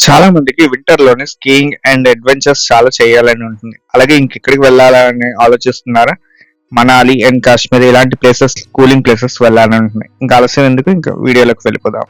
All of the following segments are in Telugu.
చాలా మందికి వింటర్లోనే స్కీయింగ్ అండ్ అడ్వెంచర్స్ చాలా చేయాలని ఉంటుంది. అలాగే ఇంకెక్కడికి వెళ్ళాలని ఆలోచిస్తున్నారా? మనాలి అండ్ కాశ్మీర్ ఇలాంటి ప్లేసెస్ కూలింగ్ ప్లేసెస్ వెళ్ళాలని ఉంటున్నాయి ఇంకా ఆలస్యం ఎందుకు? ఇంకా వీడియోలోకి వెళ్ళిపోదాం.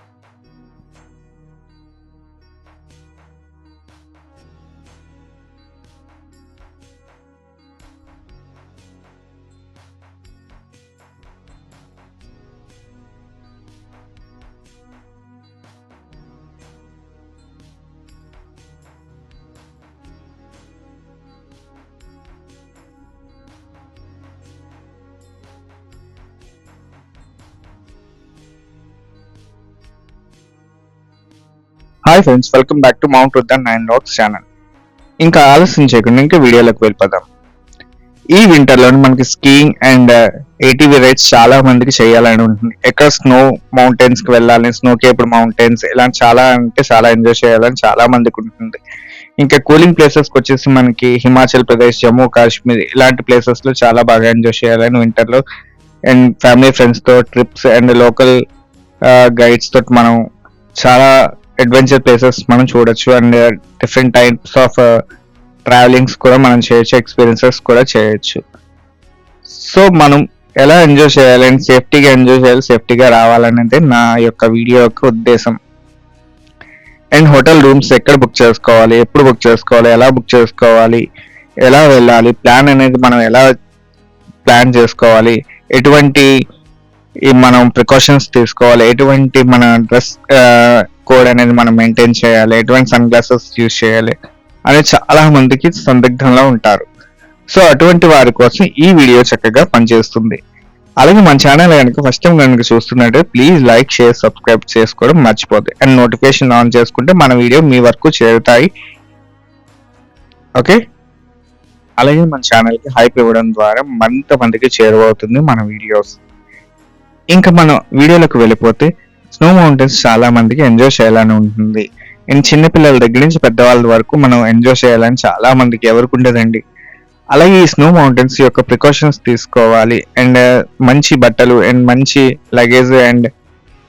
Hi friends welcome back to mount రుద్దన్ nine rocks channel ఇంకా ఆలస్యం చేయకుండా ఇంకా వీడియోలోకి వెళ్ళిపోదాం. ఈ వింటర్ మనకి స్కీయింగ్ అండ్ ఏటీవీ రైడ్స్ చాలా మందికి చేయాలని ఉంటుంది. ఎక్కడ స్నో మౌంటైన్స్కి వెళ్ళాలి స్నో కేప్డ్ మౌంటైన్స్ ఇలా చాలా అంటే చాలా ఎంజాయ్ చేయాలని చాలా మందికి ఉంటుంది. ఇంకా కూలింగ్ ప్లేసెస్కి వచ్చేసి మనకి హిమాచల్ ప్రదేశ్ జమ్మూ కాశ్మీర్ ఇలాంటి ప్లేసెస్లో చాలా బాగా ఎంజాయ్ చేయాలని వింటర్లో అండ్ ఫ్యామిలీ ఫ్రెండ్స్తో ట్రిప్స్ అండ్ లోకల్ గైడ్స్ తోటి మనం చాలా అడ్వెంచర్ ప్లేసెస్ మనం చూడొచ్చు and different types of travelings కూడా మనం చేయొచ్చు ఎక్స్పీరియన్సెస్ కూడా చేయొచ్చు. సో మనం ఎలా ఎంజాయ్ చేయాలి అండ్ సేఫ్టీగా ఎంజాయ్ చేయాలి సేఫ్టీగా రావాలనేది నా యొక్క వీడియో యొక్క ఉద్దేశం. అండ్ హోటల్ రూమ్స్ ఎక్కడ బుక్ చేసుకోవాలి ఎప్పుడు బుక్ చేసుకోవాలి ఎలా బుక్ చేసుకోవాలి ఎలా వెళ్ళాలి ప్లాన్ అనేది మనం ఎలా ప్లాన్ చేసుకోవాలి ఎటువంటి ఈ మనం ప్రికాషన్స్ తీసుకోవాలి ఎటువంటి మన డ్రెస్ కోడ్ అనేది మనం మెయింటైన్ చేయాలి ఎటువంటి సన్ గ్లాసెస్ యూజ్ చేయాలి అని చాలా మందికి సందిగ్ధంలో ఉంటారు. సో అటువంటి వారి కోసం ఈ వీడియో చక్కగా పనిచేస్తుంది. అలాగే మన ఛానల్ కనుక ఫస్ట్ టైం కనుక చూస్తున్నట్టు ప్లీజ్ లైక్ షేర్ సబ్స్క్రైబ్ చేసుకోవడం మర్చిపోద్ది. అండ్ నోటిఫికేషన్ ఆన్ చేసుకుంటే మన వీడియో మీ వరకు చేరుతాయి. ఓకే అలాగే మన ఛానల్కి హైప్ ఇవ్వడం ద్వారా మరింత మందికి చేరువవుతుంది మన వీడియోస్ ఇంకా మనం వీడియోలకు వెళ్ళిపోతే స్నో మౌంటైన్స్ చాలా మందికి ఎంజాయ్ చేయాలని ఉంటుంది. అండ్ చిన్నపిల్లల దగ్గర నుంచి పెద్దవాళ్ళ వరకు మనం ఎంజాయ్ చేయాలని చాలా మందికి ఎవరికి ఉండదండి. అలాగే ఈ స్నో మౌంటైన్స్ యొక్క ప్రికాషన్స్ తీసుకోవాలి. అండ్ uh, మంచి బట్టలు అండ్ మంచి లగేజ్ అండ్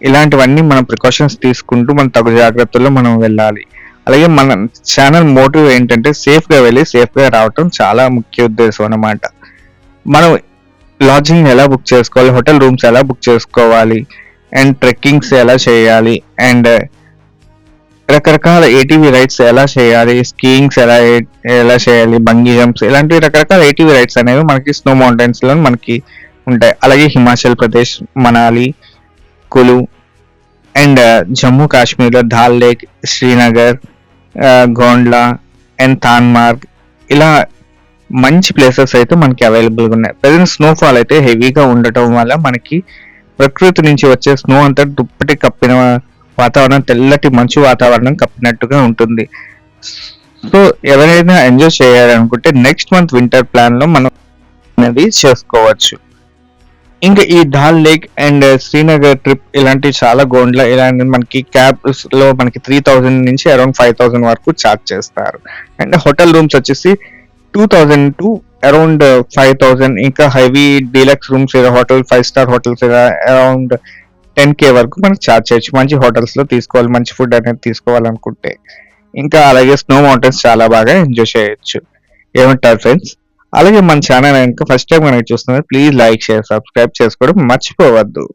ఇలాంటివన్నీ మనం ప్రికాషన్స్ తీసుకుంటూ మన తగు జాగ్రత్తల్లో మనం వెళ్ళాలి. అలాగే మన ఛానల్ మోటివ్ ఏంటంటే సేఫ్గా వెళ్ళి సేఫ్గా రావటం చాలా ముఖ్య ఉద్దేశం అన్నమాట. మనం లాడ్జింగ్ ఎలా బుక్ చేసుకోవాలి? హోటల్ రూమ్స్ ఎలా బుక్ చేసుకోవాలి? అండ్ ట్రెక్కింగ్స్ ఎలా చేయాలి అండ్ రకరకాల ఏటీవీ రైడ్స్ ఎలా చేయాలి స్కీయింగ్స్ ఎలా ఎలా చేయాలి బంగీ జంప్స్ ఇలాంటి రకరకాల ఏటీవీ రైడ్స్ అనేవి మనకి స్నో మౌంటైన్స్లో మనకి ఉంటాయి. అలాగే హిమాచల్ ప్రదేశ్ మనాలి కులు అండ్ uh, జమ్మూ కాశ్మీర్లో Dal lake Srinagar uh, Gondla and Tangmarg ఇలా మంచి ప్లేసెస్ అయితే మనకి అవైలబుల్గా ఉన్నాయి. ప్రజెంట్ స్నోఫాల్ అయితే హెవీగా ఉండటం వల్ల మనకి ప్రకృతి నుంచి వచ్చే స్నో అంతా దుప్పటి కప్పిన వాతావరణం తెల్లటి మంచు వాతావరణం కప్పినట్టుగా ఉంటుంది. సో ఎవరైనా ఎంజాయ్ చేయాలనుకుంటే నెక్స్ట్ మంత్ వింటర్ ప్లాన్లో మనం అనేది చేసుకోవచ్చు. ఇంకా ఈ Dal lake and Srinagar trip ఇలాంటి చాలా గోండ్ల ఇలాంటి మనకి క్యాబ్స్లో మనకి త్రీ థౌజండ్ నుంచి అరౌండ్ ఫైవ్ థౌజండ్ వరకు చార్జ్ చేస్తారు. అండ్ హోటల్ రూమ్స్ వచ్చేసి two thousand to around five thousand ఇంకా heavy deluxe rooms hotel five star hotels around ten K వరకు మనం ఛార్జ్ చేయొచ్చు. మంచి హోటల్స్లో తీసుకోవాలి మంచి ఫుడ్ అనేది తీసుకోవాలనుకుంటే. ఇంకా అలాగే స్నో మౌంటైన్స్ చాలా బాగా ఎంజాయ్ చేయొచ్చు. ఏమంటారు ఫ్రెండ్స్ అలాగే మన ఛానల్ ఇంకా ఫస్ట్ టైం కనుక చూస్తున్నారు ప్లీజ్ లైక్ షేర్ సబ్స్క్రైబ్ చేసుకోవడం మర్చిపోవద్దు.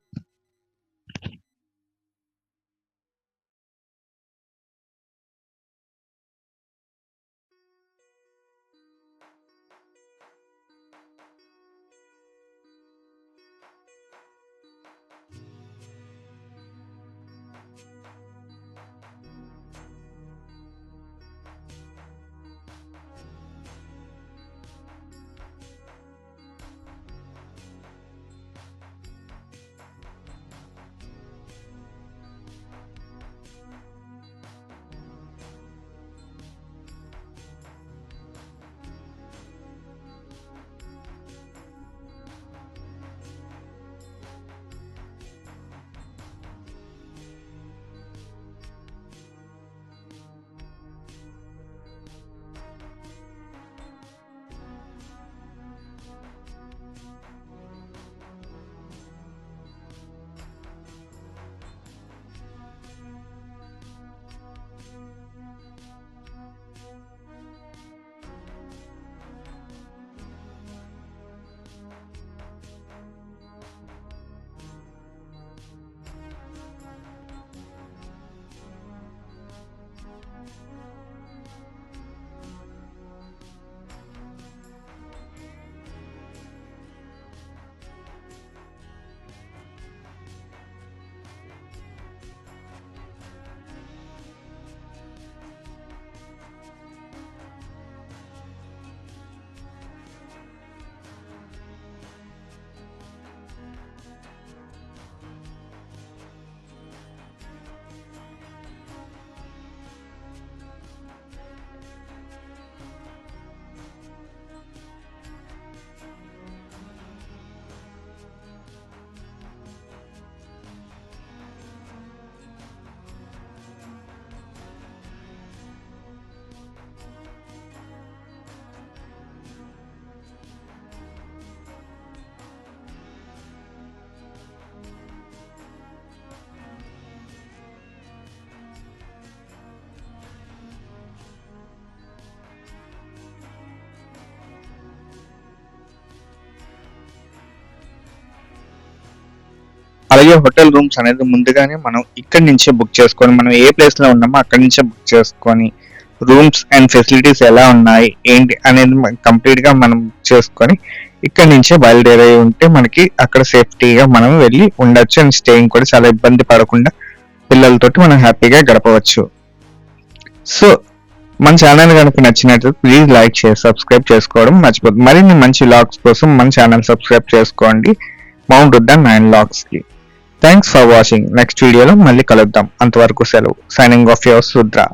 అలాగే హోటల్ రూమ్స్ అనేది ముందుగానే మనం ఇక్కడి నుంచే బుక్ చేసుకొని మనం ఏ ప్లేస్లో ఉన్నామో అక్కడి నుంచే బుక్ చేసుకొని రూమ్స్ అండ్ ఫెసిలిటీస్ ఎలా ఉన్నాయి ఏంటి అనేది కంప్లీట్గా మనం చేసుకొని ఇక్కడి నుంచే బయలుదేరి ఉంటే మనకి అక్కడ సేఫ్టీగా మనం వెళ్ళి ఉండొచ్చు అండ్ స్టేయింగ్ కూడా చాలా ఇబ్బంది పడకుండా పిల్లలతోటి మనం హ్యాపీగా గడపవచ్చు. సో మన ఛానల్ కనుక నచ్చినట్లయితే ప్లీజ్ లైక్ చేసి సబ్స్క్రైబ్ చేసుకోవడం మర్చిపోతుంది మరిన్ని మంచి లాగ్స్ కోసం మన ఛానల్ సబ్స్క్రైబ్ చేసుకోండి. మౌంట్ ఉద్దాన్ నైన్ లాగ్స్కి థ్యాంక్స్ ఫర్ వాచింగ్ నెక్స్ట్ వీడియోలో మళ్ళీ కలుద్దాం. అంతవరకు సెలవు. Signing off your సుద్రా